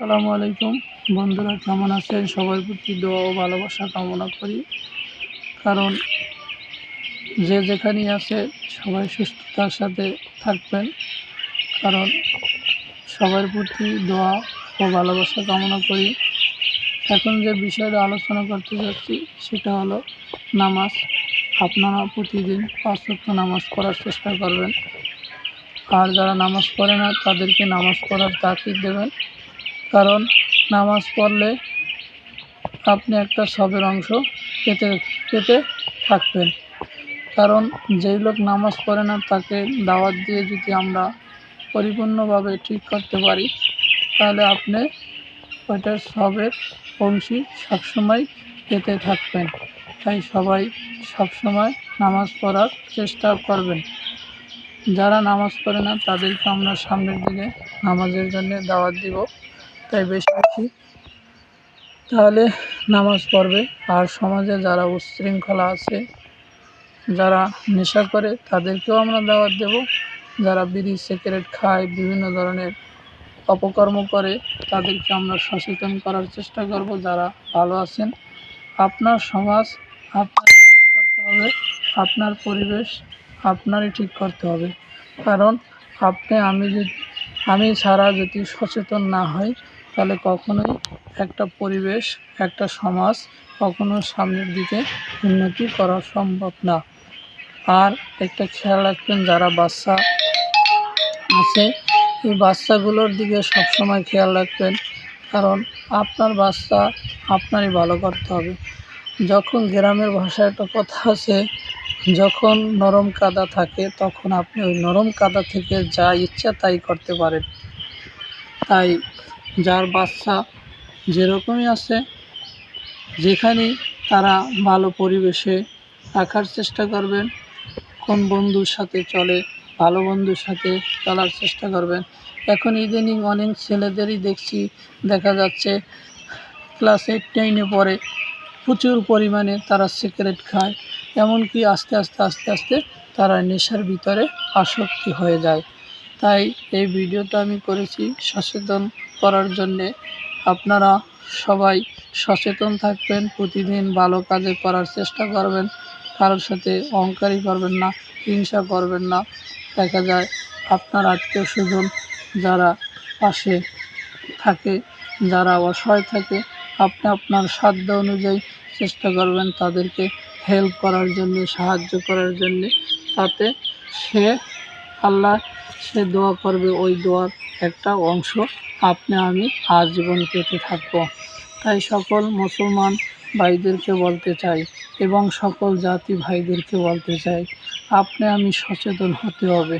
আসসালামু আলাইকুম। বন্ধুরা, কেমন আছেন? সবার প্রতি দোয়া ও ভালোবাসা কামনা করি। কারণ যে যেখানেই আছে, সবাই সুস্থতার সাথে থাকবেন। কারণ সবার প্রতি দোয়া ও ভালোবাসা কামনা করি। এখন যে বিষয়টা আলোচনা করতে যাচ্ছি, সেটা হলো নামাজ। আপনারা প্রতিদিন পাঁচ নামাজ পড়ার চেষ্টা করবেন। আর যারা নামাজ পড়ে না, তাদেরকে নামাজ পড়ার তাকিদ দেবেন। কারণ নামাজ পড়লে আপনি একটা সবের অংশ পেতে পেতে থাকবেন। কারণ যেই লোক নামাজ পড়ে না, তাকে দাওয়াত দিয়ে যদি আমরা পরিপূর্ণভাবে ঠিক করতে পারি, তাহলে আপনি ওইটার সবের অংশী সবসময় পেতে থাকবেন। তাই সবাই সবসময় নামাজ পড়ার চেষ্টা করবেন। যারা নামাজ পড়ে না, তাদেরকে আমরা সামনের দিকে নামাজের জন্য দাওয়াত দিব। তাই বেশি বেশি। তাহলে নামাজ পড়বে। আর সমাজে যারা উচ্ছৃঙ্খলা আছে, যারা নেশা করে, তাদেরকেও আমরা দাওয়াত দেব। যারা বিড়ি, সিগারেট খায়, বিভিন্ন ধরনের অপকর্ম করে, তাদেরকে আমরা সচেতন করার চেষ্টা করব। যারা ভালো আছেন, আপনার সমাজ আপনার ঠিক করতে হবে, আপনার পরিবেশ আপনারই ঠিক করতে হবে। কারণ আপনি, আমি যদি আমি ছাড়া যদি সচেতন না হই তাহলে কখনোই একটা পরিবেশ, একটা সমাজ কখনো সামনের দিকে উন্নতি করা সম্ভব না। আর একটা খেয়াল রাখবেন, যারা বাচ্চা আছে, এই বাচ্চাগুলোর দিকে সবসময় খেয়াল রাখবেন, কারণ আপনার বাচ্চা আপনারই ভালো করতে হবে। যখন গ্রামের ভাষায় একটা কথা আছে যখন নরম কাদা থাকে, তখন আপনি ওই নরম কাদা থেকে যা ইচ্ছা তাই করতে পারেন। তাই যার বাচ্চা যেরকমই আছে যেখানে তারা ভালো পরিবেশে রাখার চেষ্টা করবেন, কোন বন্ধুর সাথে চলে, ভালো বন্ধুর সাথে চলার চেষ্টা করবেন। এখন ইদানিং অনেক ছেলেদেরই দেখছি, দেখা যাচ্ছে ক্লাস এইট নাইনে পড়ে, প্রচুর পরিমাণে তারা সিগারেট খায়। এমনকি আস্তে আস্তে আস্তে আস্তে তারা নেশার ভিতরে আসক্তি হয়ে যায়। তাই এই ভিডিওটা আমি করেছি সচেতন করার জন্যে। আপনারা সবাই সচেতন থাকবেন, প্রতিদিন ভালো কাজে করার চেষ্টা করবেন। কারোর সাথে অহংকারই করবেন না, হিংসা করবেন না। দেখা যায় আপনার আত্মীয় স্বজন যারা পাশে থাকে, যারা অসহায় থাকে, আপনি আপনার সাধ্য অনুযায়ী চেষ্টা করবেন তাদেরকে হেল্প করার জন্য, সাহায্য করার জন্য, তাতে সে আল্লাহ সে দোয়া করবে, ওই দোয়ার একটা অংশ আপনি আমি আজীবন পেতে থাকব। তাই সকল মুসলমান ভাইদেরকে বলতে চাই এবং সকল জাতি ভাইদেরকে বলতে চাই, আপনি আমি সচেতন হতে হবে।